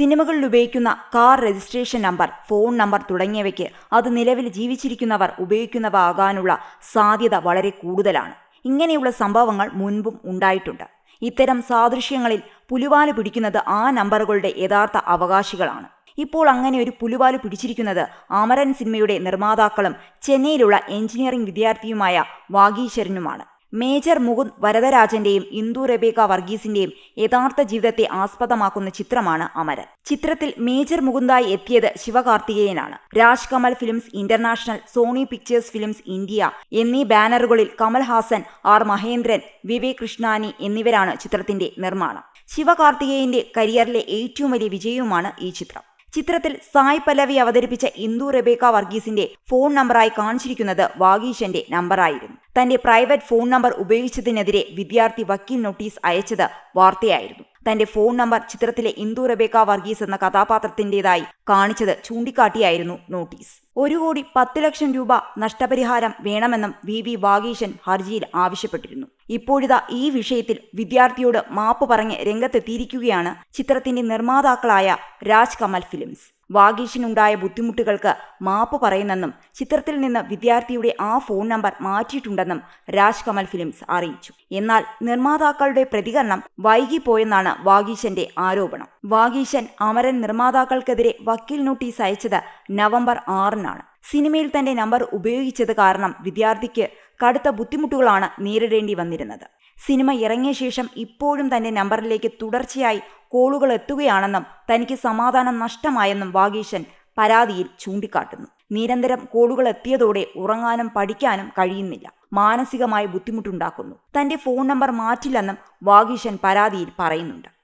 സിനിമകളിൽ ഉപയോഗിക്കുന്ന car registration number phone number തുടങ്ങിയവയ്ക്ക് അത് നിലവിൽ ജീവിച്ചിരിക്കുന്നവർ ഉപയോഗിക്കുന്നവ ആകാനുള്ള സാധ്യത വളരെ കൂടുതലാണ്. ഇങ്ങനെയുള്ള സംഭവങ്ങൾ മുൻപും ഉണ്ടായിട്ടുണ്ട്. ഇത്തരം സാദൃശ്യങ്ങളിൽ പുലുവാൽ പിടിക്കുന്നത് ആ നമ്പറുകളുടെ യഥാർത്ഥ അവകാശികളാണ്. ഇപ്പോൾ അങ്ങനെ ഒരു പുലുവാൽ പിടിച്ചിരിക്കുന്നത് അമരൻ സിനിമയുടെ നിർമ്മാതാക്കളും ചെന്നൈയിലുള്ള എഞ്ചിനീയറിംഗ് വിദ്യാർത്ഥിയുമായ വാഗീശ്വരനുമാണ്. മേജർ മുകുന്ദ് വരദരാജന്റെയും ഇന്ദു റബേക വർഗീസിന്റെയും യഥാർത്ഥ ജീവിതത്തെ ആസ്പദമാക്കുന്ന ചിത്രമാണ് അമരൻ. ചിത്രത്തിൽ മേജർ മുകുന്ദായി എത്തിയത് ശിവകാർത്തികേയനാണ്. Raj Kamal films international Sony pictures films India എന്നീ ബാനറുകളിൽ കമൽ ഹാസൻ ആർ മഹേന്ദ്രൻ വിവേക് കൃഷ്ണാനി എന്നിവരാണ് ചിത്രത്തിന്റെ നിർമ്മാണം. ശിവകാർത്തികേയന്റെ കരിയറിലെ ഏറ്റവും വലിയ വിജയവുമാണ് ഈ ചിത്രം. ചിത്രത്തിൽ സായ് പല്ലവി അവതരിപ്പിച്ച ഇന്ദു റെബേക്ക വർഗീസിന്റെ ഫോൺ നമ്പറായി കാണിച്ചിരിക്കുന്നത് വാഗീഷന്റെ നമ്പറായിരുന്നു. തന്റെ പ്രൈവറ്റ് ഫോൺ നമ്പർ ഉപയോഗിച്ചതിനെതിരെ വിദ്യാർത്ഥി വക്കീൽ നോട്ടീസ് അയച്ചത് വാർത്തയായിരുന്നു. തന്റെ ഫോൺ നമ്പർ ചിത്രത്തിലെ ഇന്ദു റബേക്ക വർഗീസ് എന്ന കഥാപാത്രത്തിന്റേതായി കാണിച്ചത് ചൂണ്ടിക്കാട്ടിയായിരുന്നു നോട്ടീസ്. ഒരു കോടി പത്ത് ലക്ഷം രൂപ നഷ്ടപരിഹാരം വേണമെന്നും വി വി വാഗീശൻ ഹർജിയിൽ ആവശ്യപ്പെട്ടിരുന്നു. ഇപ്പോഴിതാ ഈ വിഷയത്തിൽ വിദ്യാർത്ഥിയോട് മാപ്പ് പറഞ്ഞ് രംഗത്തെത്തിയിരിക്കുകയാണ് ചിത്രത്തിന്റെ നിർമ്മാതാക്കളായ രാജ് കമൽ ഫിലിംസ്. വാഗീഷിനുണ്ടായ ബുദ്ധിമുട്ടുകൾക്ക് മാപ്പ് പറയുന്നെന്നും ചിത്രത്തിൽ നിന്ന് വിദ്യാർത്ഥിയുടെ ആ ഫോൺ നമ്പർ മാറ്റിയിട്ടുണ്ടെന്നും രാജ് കമൽ ഫിലിംസ് അറിയിച്ചു. എന്നാൽ നിർമ്മാതാക്കളുടെ പ്രതികരണം വൈകിപ്പോയെന്നാണ് വാഗീശന്റെ ആരോപണം. വാഗീശൻ അമരൻ നിർമ്മാതാക്കൾക്കെതിരെ വക്കീൽ നോട്ടീസ് അയച്ചത് നവംബർ ആറിനാണ്. സിനിമയിൽ തന്റെ നമ്പർ ഉപയോഗിച്ചത് കാരണം വിദ്യാർത്ഥിക്ക് കടുത്ത ബുദ്ധിമുട്ടുകളാണ് നേരിടേണ്ടി വന്നിരുന്നത്. സിനിമ ഇറങ്ങിയ ശേഷം ഇപ്പോഴും തന്റെ നമ്പറിലേക്ക് തുടർച്ചയായി കോളുകൾ എത്തുകയാണെന്നും തനിക്ക് സമാധാനം നഷ്ടമായെന്നും വാഗീശൻ പരാതിയിൽ ചൂണ്ടിക്കാട്ടുന്നു. നിരന്തരം കോളുകൾ എത്തിയതോടെ ഉറങ്ങാനും പഠിക്കാനും കഴിയുന്നില്ല. മാനസികമായി ബുദ്ധിമുട്ടുണ്ടാക്കുന്നു. തന്റെ ഫോൺ നമ്പർ മാറ്റില്ലെന്നും വാഗീശൻ പരാതിയിൽ പറയുന്നുണ്ട്.